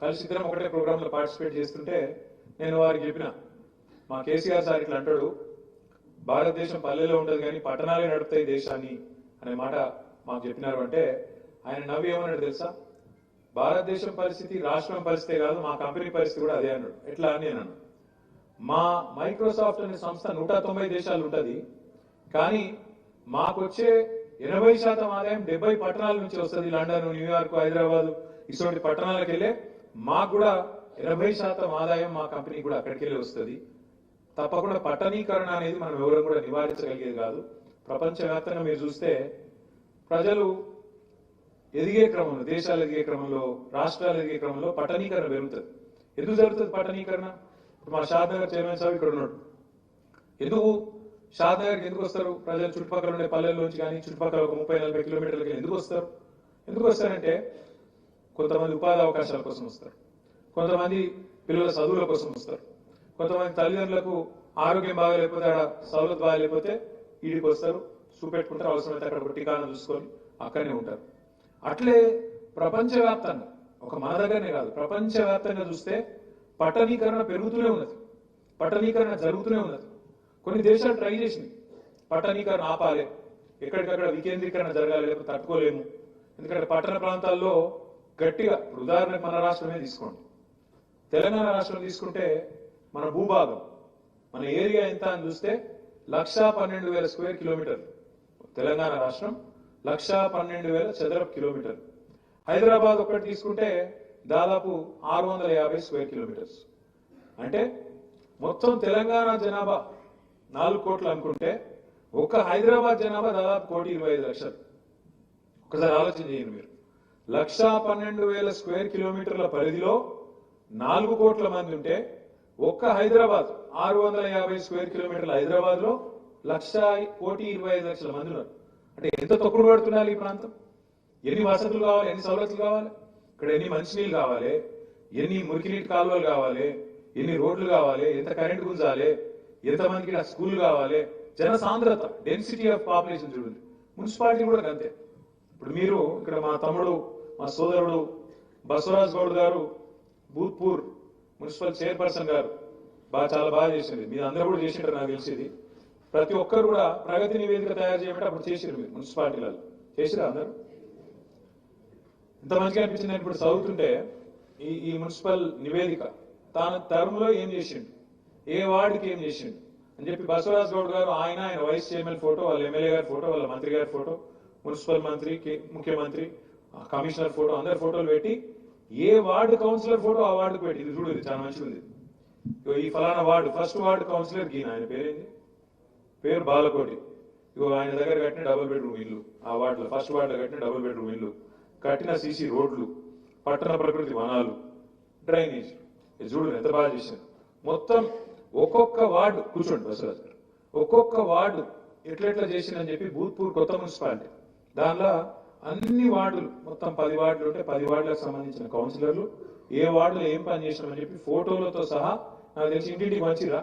కలిసి ఇద్దరం ఒకటే ప్రోగ్రాంలో పార్టిసిపేట్ చేస్తుంటే నేను వారికి చెప్పిన మా కేసీఆర్ సార్ ఇట్లా అంటాడు భారతదేశం పల్లెలో ఉండదు కానీ పట్టణాలే నడుపుతాయి దేశాన్ని అనే మాట మాకు చెప్పినారు అంటే ఆయన నవ్వు ఏమన్నాడు తెలుసా? భారతదేశం పరిస్థితి రాష్ట్రం పరిస్థితి కాదు మా కంపెనీ పరిస్థితి కూడా అదే అన్నాడు. ఎట్లా అని నేను అన్నాను మా మైక్రోసాఫ్ట్ అనే సంస్థ నూట తొంభై దేశాలు ఉంటుంది కానీ మాకొచ్చే ఎనభై శాతం ఆదాయం డెబ్బై పట్టణాల నుంచి వస్తుంది. లండన్ న్యూయార్క్ హైదరాబాద్ ఇటువంటి పట్టణాలకు వెళ్ళే మాకు కూడా ఎనభై శాతం ఆదాయం మా కంపెనీ కూడా అక్కడికి వెళ్ళి వస్తుంది. తప్పకుండా పట్టణీకరణ అనేది మనం ఎవరు కూడా నివారించగలిగేది కాదు. ప్రపంచవ్యాప్తంగా మీరు చూస్తే ప్రజలు ఎదిగే క్రమంలో దేశాలు ఎదిగే క్రమంలో రాష్ట్రాలు ఎదిగే క్రమంలో పట్టణీకరణ పెరుగుతుంది. ఎందుకు జరుగుతుంది పట్టణీకరణ? ఇప్పుడు మా షాద్నగర్ చైర్మన్ సాబ్ ఇక్కడ ఉన్నాడు. ఎందుకు? షాద్నగర్కి ఎందుకు వస్తారు? ప్రజలు చుట్టుపక్కల ఉండే పల్లెల్లోంచి కానీ చుట్టుపక్కల ఒక ముప్పై నలభై కిలోమీటర్లకి ఎందుకు వస్తారు? ఎందుకు వస్తారంటే కొంతమంది ఉపాధి అవకాశాల కోసం వస్తారు. కొంతమంది పిల్లల చదువుల కోసం వస్తారు. కొంతమంది తల్లిదండ్రులకు ఆరోగ్యం బాగాలేకపోతే ఆడ సౌలత్ బాగాలేకపోతే ఈడికి వస్తారు. చూపెట్టుకుంటారు. అవసరమైతే అక్కడ టీకాలను చూసుకొని అక్కడనే ఉంటారు. అట్లే ప్రపంచవ్యాప్తంగా ఒక మన దగ్గరనే కాదు ప్రపంచవ్యాప్తంగా చూస్తే పట్టణీకరణ పెరుగుతూనే ఉన్నది. పట్టణీకరణ జరుగుతూనే ఉన్నది. కొన్ని దేశాలు ట్రై చేసినాయి. పట్టణీకరణ ఆపాలి. ఎక్కడికక్కడ వికేంద్రీకరణ జరగాలి లేకపోతే తట్టుకోలేము. ఎందుకంటే పట్టణ ప్రాంతాల్లో గట్టిగా ఇప్పుడు ఉదాహరణకు మన రాష్ట్రమే తీసుకోండి. తెలంగాణ రాష్ట్రం తీసుకుంటే మన భూభాగం మన ఏరియా ఎంత అని చూస్తే లక్షా పన్నెండు వేల స్క్వేర్ కిలోమీటర్ తెలంగాణ రాష్ట్రం లక్షా పన్నెండు వేల చదరపు కిలోమీటర్ హైదరాబాద్ ఒకటి తీసుకుంటే దాదాపు ఆరు వందల యాభై స్క్వేర్ కిలోమీటర్స్. అంటే మొత్తం తెలంగాణ జనాభా నాలుగు కోట్లు అనుకుంటే ఒక్క హైదరాబాద్ జనాభా దాదాపు కోటి ఇరవై ఐదు లక్షలు. ఒకసారి ఆలోచన చేయండి మీరు. లక్షా పన్నెండు వేల స్క్వేర్ కిలోమీటర్ల పరిధిలో నాలుగు కోట్ల మంది ఉంటే ఒక్క హైదరాబాద్ ఆరు వందల యాభై స్క్వేర్ కిలోమీటర్ల హైదరాబాద్లో లక్ష కోటి ఇరవై ఐదు లక్షల మంది ఉన్నారు. అంటే ఎంత తొక్కుడు పడుతున్నారు ఈ ప్రాంతం? ఎన్ని వసతులు కావాలి? ఎన్ని సౌలతులు కావాలి? ఇక్కడ ఎన్ని మంచినీళ్ళు కావాలి? ఎన్ని మురికినీటి కాలువలు కావాలి? ఎన్ని రోడ్లు కావాలి? ఎంత కరెంట్ గుంజాలి? ఎంతమందికి ఆ స్కూల్ కావాలి? జన సాంద్రత డెన్సిటీ ఆఫ్ పాపులేషన్ చూడండి. మున్సిపాలిటీ కూడా అంతే. ఇప్పుడు మీరు ఇక్కడ మా తమ్ముడు మా సోదరుడు బసవరాజ్ గౌడ్ గారు భూత్పూర్ మున్సిపల్ చైర్పర్సన్ గారు. బాగా చాలా బాగా చేసింది. మీరు అందరూ కూడా చేసింటారు నాకు తెలిసింది ప్రతి ఒక్కరు కూడా ప్రగతి నివేదిక తయారు చేయమంటే అప్పుడు చేసిరు మీరు మున్సిపాలిటీలలో. చేసిరా అందరూ? ఇంత మంచిగా అనిపించింది నేను ఇప్పుడు చదువుతుంటే ఈ ఈ మున్సిపల్ నివేదిక. తాను తరంలో ఏం చేసిండు? ఏ వార్డుకి ఏం చేసిండు? అని చెప్పి బసవరాజ్ గౌడ్ గారు ఆయన ఆయన వైస్ చైర్మన్ ఫోటో వాళ్ళ ఎమ్మెల్యే గారి ఫోటో వాళ్ళ మంత్రి గారి ఫోటో మున్సిపల్ మంత్రి ముఖ్యమంత్రి కమిషనర్ ఫోటో అందరి ఫోటోలు పెట్టి ఏ వార్డు కౌన్సిలర్ ఫోటో ఆ వార్డుకు పెట్టి. ఇది చూడు ఇది చాలా మంచిగా ఉంది. ఇగో ఈ ఫలానా వార్డు ఫస్ట్ వార్డు కౌన్సిలర్ గీన ఆయన పేరేంది? పేరు బాలకోటి. ఇగో ఆయన దగ్గర కట్టిన డబుల్ బెడ్రూమ్ ఇల్లు ఆ వార్డులో ఫస్ట్ వార్డులో కట్టిన డబుల్ బెడ్రూమ్ ఇల్లు. కట్టిన సీసీ రోడ్లు పట్టణ ప్రకృతి వనాలు డ్రైనేజ్. ఇది చూడు ఎంత బాగా చేశాను మొత్తం ఒక్కొక్క వార్డు కూర్చోండి బసరాజు గారు. ఒక్కొక్క వార్డు ఎట్లెట్లా చేసిందని చెప్పి భూత్పూర్ కొత్త మున్సిపాలిటీ. దానిలో అన్ని వార్డులు మొత్తం పది వార్డులు ఉంటే పది వార్డులకు సంబంధించిన కౌన్సిలర్లు ఏ వార్డులో ఏం పని చేసినామని చెప్పి ఫోటోలతో సహా నాకు తెలిసి ఇంటింటికి మంచిరా